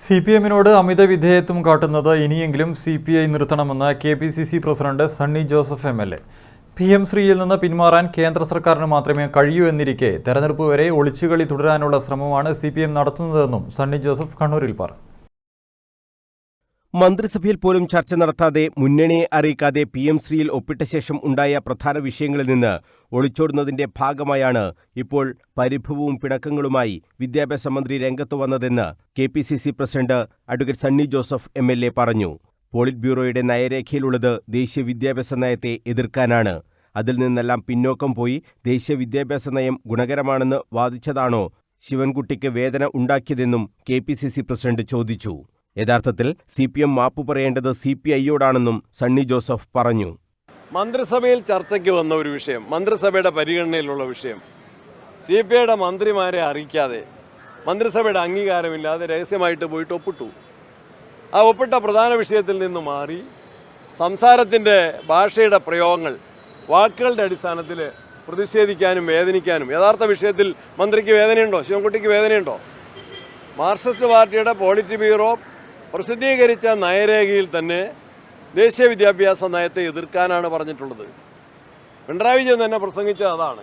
C P എമ്മിനോട് അമിത വിധേയത്വം കാട്ടുന്നത് ഇനിയെങ്കിലും C P I നിർത്തണമെന്ന് K P C C president Sunny Joseph M L A. P M ശ്രീയിൽ നിന്ന് പിന്മാറാൻ കേന്ദ്ര സർക്കാരിന് മാത്രമേ കഴിയൂ എന്നിരിക്കെ തെരഞ്ഞെടുപ്പ് വരെ ഒളിച്ചുകളി തുടരാനുള്ള ശ്രമമാണ് സി പി എം നടത്തുന്നതെന്നും സണ്ണി ജോസഫ് കണ്ണൂരിൽ പറഞ്ഞു. മന്ത്രിസഭയിൽ പോലും ചർച്ച നടത്താതെ മുന്നണിയെ അറിയിക്കാതെ പി എം ശ്രീയിൽ ഒപ്പിട്ട ശേഷം ഉണ്ടായ പ്രധാന വിഷയങ്ങളിൽ നിന്ന് ഒളിച്ചോടുന്നതിന്റെ ഭാഗമായാണ് ഇപ്പോൾ പരിഭവവും പിണക്കങ്ങളുമായി വിദ്യാഭ്യാസ മന്ത്രി രംഗത്ത് വന്നതെന്ന് K P C C president advocate Sunny Joseph M L A പറഞ്ഞു. പോളിറ്റ് ബ്യൂറോയുടെ നയരേഖയിലുള്ളത് ദേശീയ വിദ്യാഭ്യാസ നയത്തെ എതിർക്കാനാണ്. അതിൽ നിന്നെല്ലാം പിന്നോക്കം പോയി ദേശീയ വിദ്യാഭ്യാസ നയം ഗുണകരമാണെന്ന് വാദിച്ചതാണോ ശിവൻകുട്ടിക്ക് വേദന ഉണ്ടാക്കിയതെന്നും K P C C president ചോദിച്ചു. യഥാർത്ഥത്തിൽ സി പി എം മാപ്പ് പറയേണ്ടത് സി പി ഐയോടാണെന്നും സണ്ണി ജോസഫ് പറഞ്ഞു. മന്ത്രിസഭയിൽ ചർച്ചയ്ക്ക് വന്ന ഒരു വിഷയം മന്ത്രിസഭയുടെ പരിഗണനയിലുള്ള വിഷയം. സി പി ഐയുടെ മന്ത്രിമാരെ അറിയിക്കാതെ മന്ത്രിസഭയുടെ അംഗീകാരമില്ലാതെ രഹസ്യമായിട്ട് പോയിട്ട് ഒപ്പിട്ടു. ആ ഒപ്പിട്ട പ്രധാന വിഷയത്തിൽ നിന്ന് മാറി സംസാരത്തിന്റെ ഭാഷയുടെ പ്രയോഗങ്ങൾ വാക്കുകളുടെ അടിസ്ഥാനത്തിൽ പ്രതിഷേധിക്കാനും വേദനിക്കാനും യഥാർത്ഥ വിഷയത്തിൽ മന്ത്രിക്ക് വേദനയുണ്ടോ? ശിവൻകുട്ടിക്ക് വേദനയുണ്ടോ? മാർക്സിസ്റ്റ് പാർട്ടിയുടെ പോളിറ്റ് ബ്യൂറോ പ്രസിദ്ധീകരിച്ച നയരേഖയിൽ തന്നെ ദേശീയ വിദ്യാഭ്യാസ നയത്തെ എതിർക്കാനാണ് പറഞ്ഞിട്ടുള്ളത്. പിണറായി വിജയൻ തന്നെ പ്രസംഗിച്ചത് അതാണ്.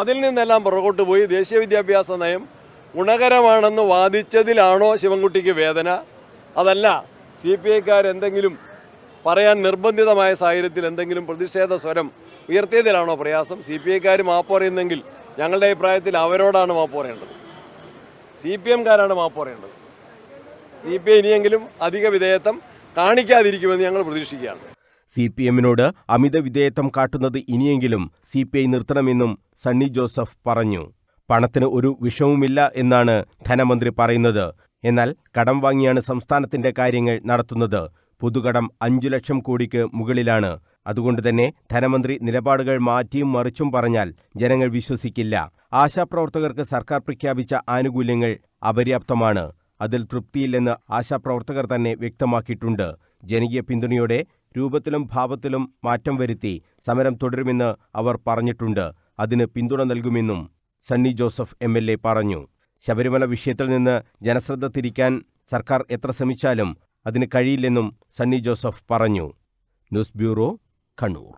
അതിൽ നിന്നെല്ലാം പുറകോട്ട് പോയി ദേശീയ വിദ്യാഭ്യാസ നയം ഗുണകരമാണെന്ന് വാദിച്ചതിലാണോ ശിവൻകുട്ടിക്ക് വേദന? അതല്ല സി പി ഐക്കാർ എന്തെങ്കിലും പറയാൻ നിർബന്ധിതമായ സാഹചര്യത്തിൽ എന്തെങ്കിലും പ്രതിഷേധ സ്വരം ഉയർത്തിയതിലാണോ പ്രയാസം? സി പി ഐക്കാർ മാപ്പ് പറയുന്നെങ്കിൽ ഞങ്ങളുടെ അഭിപ്രായത്തിൽ അവരോടാണ് മാപ്പ് പറയേണ്ടത്. സി പി എംകാരാണ് മാപ്പ് പറയേണ്ടത്. സി പി ഐ ഇനിയെങ്കിലും അധിക വിധേയത്വം കാണിക്കാതിരിക്കുമെന്ന് ഞങ്ങൾ പ്രതീക്ഷിക്കുകയാണ്. സി പി എമ്മിനോട് അമിത വിധേയത്വം കാട്ടുന്നത് ഇനിയെങ്കിലും സി പി ഐ നിർത്തണമെന്നും സണ്ണി ജോസഫ് പറഞ്ഞു. പണത്തിന് ഒരു വിഷവുമില്ല എന്നാണ് ധനമന്ത്രി പറയുന്നത്. എന്നാൽ കടം വാങ്ങിയാണ് സംസ്ഥാനത്തിന്റെ കാര്യങ്ങൾ നടത്തുന്നത്. പുതുകടം അഞ്ചു ലക്ഷം കോടിക്ക് മുകളിലാണ്. അതുകൊണ്ട് തന്നെ ധനമന്ത്രി നിലപാടുകൾ മാറ്റിയും മറിച്ചും പറഞ്ഞാൽ ജനങ്ങൾ വിശ്വസിക്കില്ല. ആശാപ്രവർത്തകർക്ക് സർക്കാർ പ്രഖ്യാപിച്ച ആനുകൂല്യങ്ങൾ അപര്യാപ്തമാണ്. അതിൽ തൃപ്തിയില്ലെന്ന് ആശാപ്രവർത്തകർ തന്നെ വ്യക്തമാക്കിയിട്ടുണ്ട്. ജനകീയ പിന്തുണയോടെ രൂപത്തിലും ഭാവത്തിലും മാറ്റം വരുത്തി സമരം തുടരുമെന്ന് അവർ പറഞ്ഞിട്ടുണ്ട്. അതിന് പിന്തുണ നൽകുമെന്നും സണ്ണി ജോസഫ് എം പറഞ്ഞു. ശബരിമല വിഷയത്തിൽ നിന്ന് ജനശ്രദ്ധ തിരിക്കാൻ സർക്കാർ എത്ര ശ്രമിച്ചാലും അതിന് കഴിയില്ലെന്നും സണ്ണി ജോസഫ് പറഞ്ഞു. News bureau Kannur.